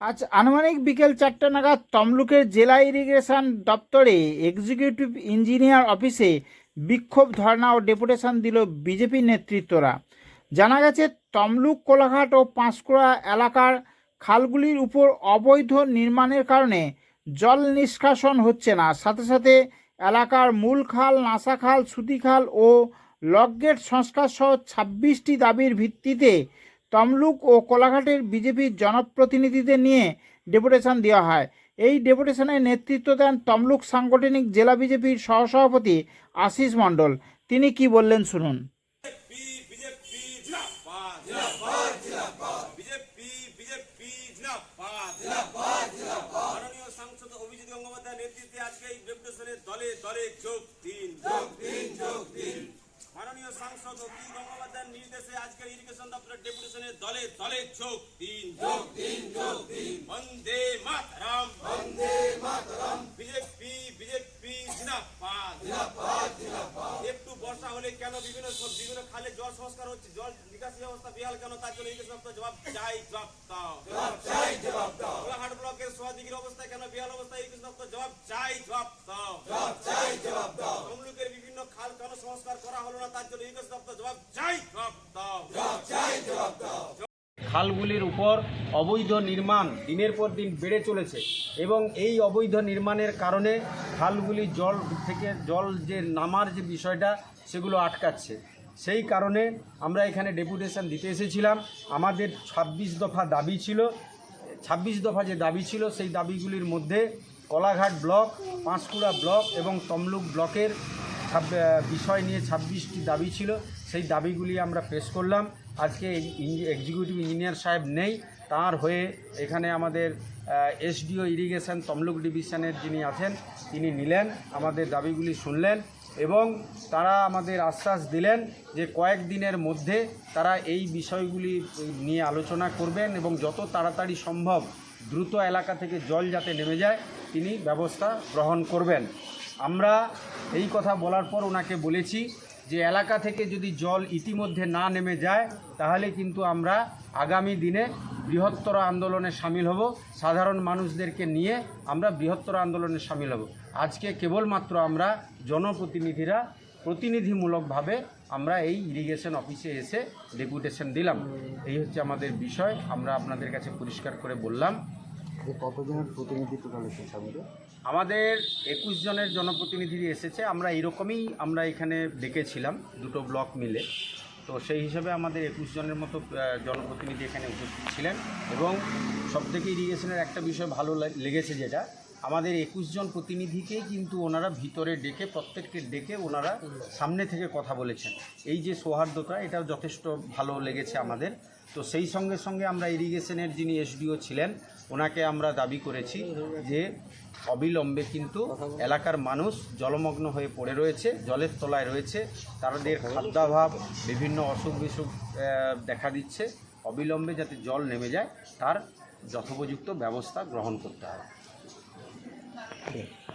আজ আনুমানিক বিকেল চারটা নাগাদ তমলুকের জেলা ইরিগেশন দপ্তরে এক্সিকিউটিভ ইঞ্জিনিয়ার অফিসে বিক্ষোভ, ধর্ণা ও ডেপুটেশন দিল বিজেপি নেতৃত্বরা। জানা গেছে, তমলুক, কোলাঘাট ও পাঁশকুড়া এলাকার খালগুলির উপর অবৈধ নির্মাণের কারণে জল নিষ্কাশন হচ্ছে না। সাথে সাথে এলাকার মূল খাল, নাসা খাল, সুতি খাল ও লকগেট সংস্কার সহ ছাব্বিশটি দাবির ভিত্তিতে তমলুক ও কোলাঘাটের বিজেপির জনপ্রতিনিধিদের নিয়ে ডেপুটেশন দেওয়া হয়। এই ডেপুটেশনে নেতৃত্ব দেন তমলুক সাংগঠনিক জেলা বিজেপির সহসভাপতি আশিস মণ্ডল। তিনি কি বললেন শুনুন। দলে দলে যোগ মাননীয় গঙ্গোপাধ্যায়ের নির্দেশে আজকে ইরিগেশন দপ্তরের ডেপুটেশনে দলে দলে যোগ দিন যোগ দিন যোগ দিন। বন্দে মাতরম। বন্দে মাতরম। বিজেপি বিজেপি জিন্দাবাদ। জিন্দাবাদ জিন্দাবাদ। একটু বর্ষা হলে কেন বিভিন্ন বিভিন্ন খালে জল সংস্কার হচ্ছে? জল নিকাশি ব্যবস্থা বিহাল কেন? তার জন্য ইংলিশ দপ্তর জবাব চাই জবাব দাও। জবাব চাই জবাব দাও। কোলাহাট ব্লকের সোয়াদিগির অবস্থা কেন? বিহাল অবস্থা ইংলিশ দপ্তর জবাব চাই জবাব দাও। জবাব চাই সংস্কার করা হলো না তার জন্য ইংলিশ দপ্তর জবাব চাই। জবাব চাই জবাব দাও। খালগুলির উপর অবৈধ নির্মাণ দিনের পর দিন বেড়ে চলেছে এবং এই অবৈধ নির্মাণের কারণে খালগুলি জল থেকে জল যে নামার যে বিষয়টা সেগুলো আটকাচ্ছে। সেই কারণে আমরা এখানে ডেপুটেশন দিতে এসেছিলাম। আমাদের ছাব্বিশ দফা দাবি ছিল। ছাব্বিশ দফা যে দাবি ছিল সেই দাবিগুলির মধ্যে কলাঘাট ব্লক পাঁশকুড়া ব্লক এবং তমলুক ব্লকের বিষয় নিয়ে ছাব্বিশটি দাবি ছিল। সেই দাবিগুলি আমরা পেশ করলাম। আজকে এক্সিকিউটিভ ইঞ্জিনিয়ার সাহেব নেই। তার হয়ে এখানে আমাদের এসডিও ইরিগেশন তমলুক ডিভিশনের যিনি আছেন, তিনি নিলেন, আমাদের দাবিগুলি শুনলেন এবং তারা আমাদের আশ্বাস দিলেন যে কয়েকদিনের মধ্যে তারা এই বিষয়গুলি নিয়ে আলোচনা করবেন এবং যত তাড়াতাড়ি সম্ভব দ্রুত এলাকা থেকে জল যাতে নেমে যায়, তিনি ব্যবস্থা গ্রহণ করবেন। আমরা এই কথা বলার পর ওনাকে বলেছি যে এলাকা থেকে যদি জল ইতিমধ্যে না নেমে যায়, তাহলে কিন্তু আমরা আগামী দিনে বৃহত্তর আন্দোলনে সামিল হব। সাধারণ মানুষদেরকে নিয়ে আমরা বৃহত্তর আন্দোলনে সামিল হব। আজকে কেবলমাত্র আমরা জনপ্রতিনিধিরা প্রতিনিধিমূলকভাবে আমরা এই ইরিগেশন অফিসে এসে ডেপুটেশন দিলাম। এই হচ্ছে আমাদের বিষয়। আমরা আপনাদের কাছে পরিষ্কার করে বললাম। যে কতজনের প্রতিনিধি টোটাল এসেছে আমাদের? আমাদের একুশ জনের জনপ্রতিনিধি এসেছে, আমরা এরকমই আমরা এখানে ডেকেছিলাম দুটো ব্লক মিলে। তো সেই হিসাবে আমাদের একুশ জনের মতো জনপ্রতিনিধি এখানে উপস্থিত ছিলেন। এবং সবথেকে ইরিগেশনের একটা বিষয় ভালো লেগেছে যেটা আমাদের একুশ জন প্রতিনিধিকেই কিন্তু ওনারা ভিতরে ডেকে, প্রত্যেককে ডেকে ওনারা সামনে থেকে কথা বলেছেন। এই যে সৌহার্দ্যতা, এটাও যথেষ্ট ভালো লেগেছে আমাদের। তো সেই সঙ্গে সঙ্গে আমরা ইরিগেশনের যিনি এসডিও ছিলেন, ওনাকে আমরা দাবি করেছি যে অবিলম্বে কিন্তু এলাকার মানুষ জলমগ্ন হয়ে পড়ে রয়েছে, জলের তলায় রয়েছে। তাদের খাদ্যাভাব, বিভিন্ন অসুখ বিসুখ দেখা দিচ্ছে। অবিলম্বে যাতে জল নেমে যায়, তার যথোপযুক্ত ব্যবস্থা গ্রহণ করতে হবে। Amen.